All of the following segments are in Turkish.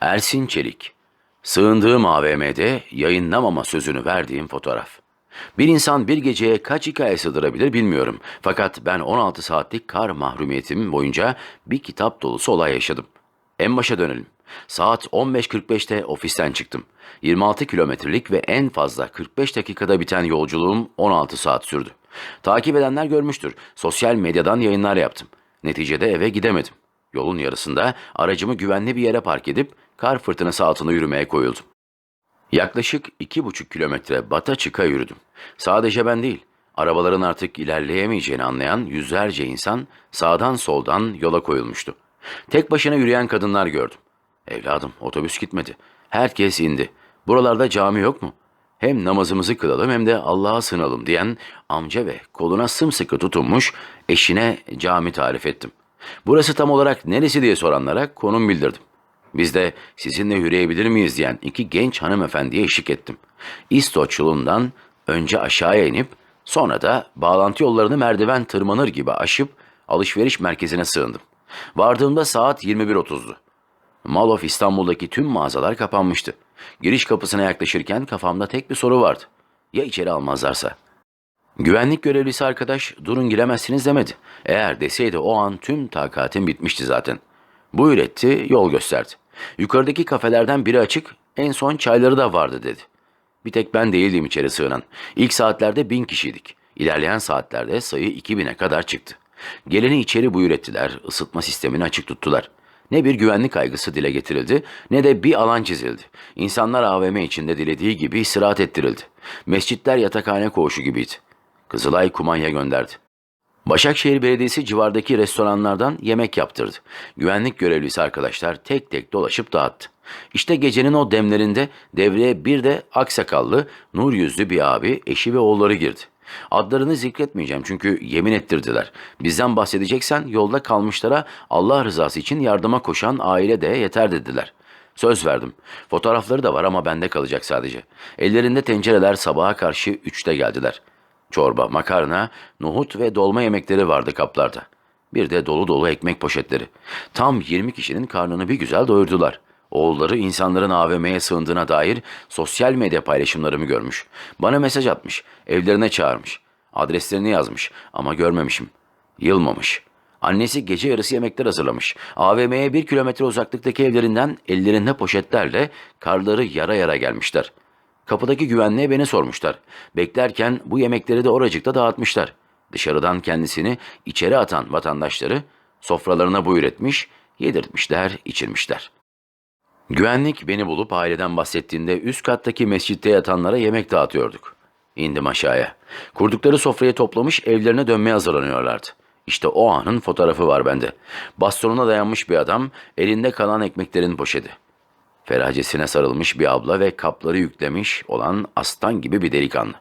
Ersin Çelik. Sığındığım AVM'de yayınlamama sözünü verdiğim fotoğraf. Bir insan bir geceye kaç hikaye sığdırabilir bilmiyorum. Fakat ben 16 saatlik kar mahrumiyetim boyunca bir kitap dolusu olay yaşadım. En başa dönelim. Saat 15.45'te ofisten çıktım. 26 kilometrelik ve en fazla 45 dakikada biten yolculuğum 16 saat sürdü. Takip edenler görmüştür. Sosyal medyadan yayınlar yaptım. Neticede eve gidemedim. Yolun yarısında aracımı güvenli bir yere park edip kar fırtınası altında yürümeye koyuldum. Yaklaşık iki buçuk kilometre bata çıka yürüdüm. Sadece ben değil, arabaların artık ilerleyemeyeceğini anlayan yüzlerce insan sağdan soldan yola koyulmuştu. Tek başına yürüyen kadınlar gördüm. Evladım, otobüs gitmedi. Herkes indi. Buralarda cami yok mu? Hem namazımızı kılalım hem de Allah'a sığınalım diyen amca ve koluna sımsıkı tutunmuş eşine cami tarif ettim. Burası tam olarak neresi diye soranlara konum bildirdim. Biz de sizinle yürüyebilir miyiz diyen iki genç hanımefendiye eşlik ettim. İstoç yolundan önce aşağıya inip sonra da bağlantı yollarını merdiven tırmanır gibi aşıp alışveriş merkezine sığındım. Vardığımda saat 21.30'du. Mall İstanbul'daki tüm mağazalar kapanmıştı. Giriş kapısına yaklaşırken kafamda tek bir soru vardı. Ya içeri almazlarsa? Güvenlik görevlisi arkadaş durun giremezsiniz demedi. Eğer deseydi o an tüm takatim bitmişti zaten. Buyur etti, yol gösterdi. Yukarıdaki kafelerden biri açık, en son çayları da vardı dedi. Bir tek ben değildim içeri sığınan. İlk saatlerde bin kişiydik. İlerleyen saatlerde sayı 2000'e kadar çıktı. Geleni içeri buyur ettiler, ısıtma sistemini açık tuttular. Ne bir güvenlik kaygısı dile getirildi ne de bir alan çizildi. İnsanlar AVM içinde dilediği gibi istirahat ettirildi. Mescitler yatakhane koğuşu gibiydi. Kızılay kumanya gönderdi. Başakşehir Belediyesi civardaki restoranlardan yemek yaptırdı. Güvenlik görevlisi arkadaşlar tek tek dolaşıp dağıttı. İşte gecenin o demlerinde devreye bir de aksakallı, nur yüzlü bir abi, eşi ve oğulları girdi. Adlarını zikretmeyeceğim çünkü yemin ettirdiler. Bizden bahsedeceksen yolda kalmışlara Allah rızası için yardıma koşan aile de yeter dediler. Söz verdim. Fotoğrafları da var ama bende kalacak sadece. Ellerinde tencereler sabaha karşı üçte geldiler. Çorba, makarna, nohut ve dolma yemekleri vardı kaplarda. Bir de dolu dolu ekmek poşetleri. Tam 20 kişinin karnını bir güzel doyurdular. Oğulları insanların AVM'ye sığındığına dair sosyal medya paylaşımlarımı görmüş. Bana mesaj atmış, evlerine çağırmış. Adreslerini yazmış ama görmemişim. Yılmamış. Annesi gece yarısı yemekler hazırlamış. AVM'ye bir kilometre uzaklıktaki evlerinden ellerinde poşetlerle karları yara yara gelmişler. Kapıdaki güvenliğe beni sormuşlar. Beklerken bu yemekleri de oracıkta dağıtmışlar. Dışarıdan kendisini içeri atan vatandaşları sofralarına buyur etmiş, yedirtmişler, içirmişler. Güvenlik beni bulup aileden bahsettiğinde üst kattaki mescitte yatanlara yemek dağıtıyorduk. İndim aşağıya. Kurdukları sofrayı toplamış evlerine dönmeye hazırlanıyorlardı. İşte o anın fotoğrafı var bende. Bastonuna dayanmış bir adam, elinde kalan ekmeklerin poşeti. Feracesine sarılmış bir abla ve kapları yüklemiş olan aslan gibi bir delikanlı.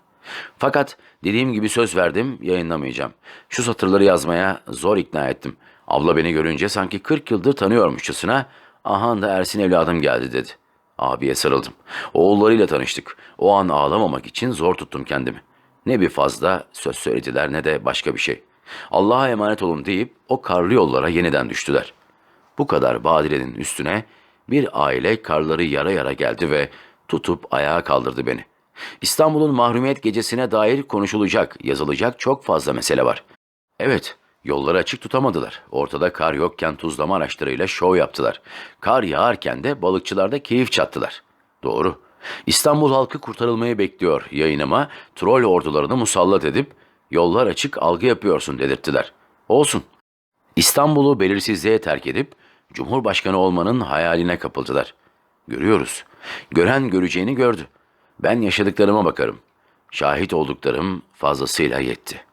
Fakat dediğim gibi söz verdim yayınlamayacağım. Şu satırları yazmaya zor ikna ettim. Abla beni görünce sanki 40 yıldır tanıyormuşçasına aha da Ersin evladım geldi dedi. Abiye sarıldım. Oğullarıyla tanıştık. O an ağlamamak için zor tuttum kendimi. Ne bir fazla söz söylediler ne de başka bir şey. Allah'a emanet olun deyip o karlı yollara yeniden düştüler. Bu kadar badirenin üstüne bir aile karları yara yara geldi ve tutup ayağa kaldırdı beni. İstanbul'un mahrumiyet gecesine dair konuşulacak, yazılacak çok fazla mesele var. Evet, yolları açık tutamadılar. Ortada kar yokken tuzlama araçlarıyla şov yaptılar. Kar yağarken de balıkçılarda keyif çattılar. Doğru. İstanbul halkı kurtarılmayı bekliyor yayınıma troll ordularını musallat edip yollar açık algı yapıyorsun dedirttiler. Olsun. İstanbul'u belirsizliğe terk edip Cumhurbaşkanı olmanın hayaline kapıldılar. Görüyoruz. Gören göreceğini gördü. Ben yaşadıklarıma bakarım. Şahit olduklarım fazlasıyla yetti.''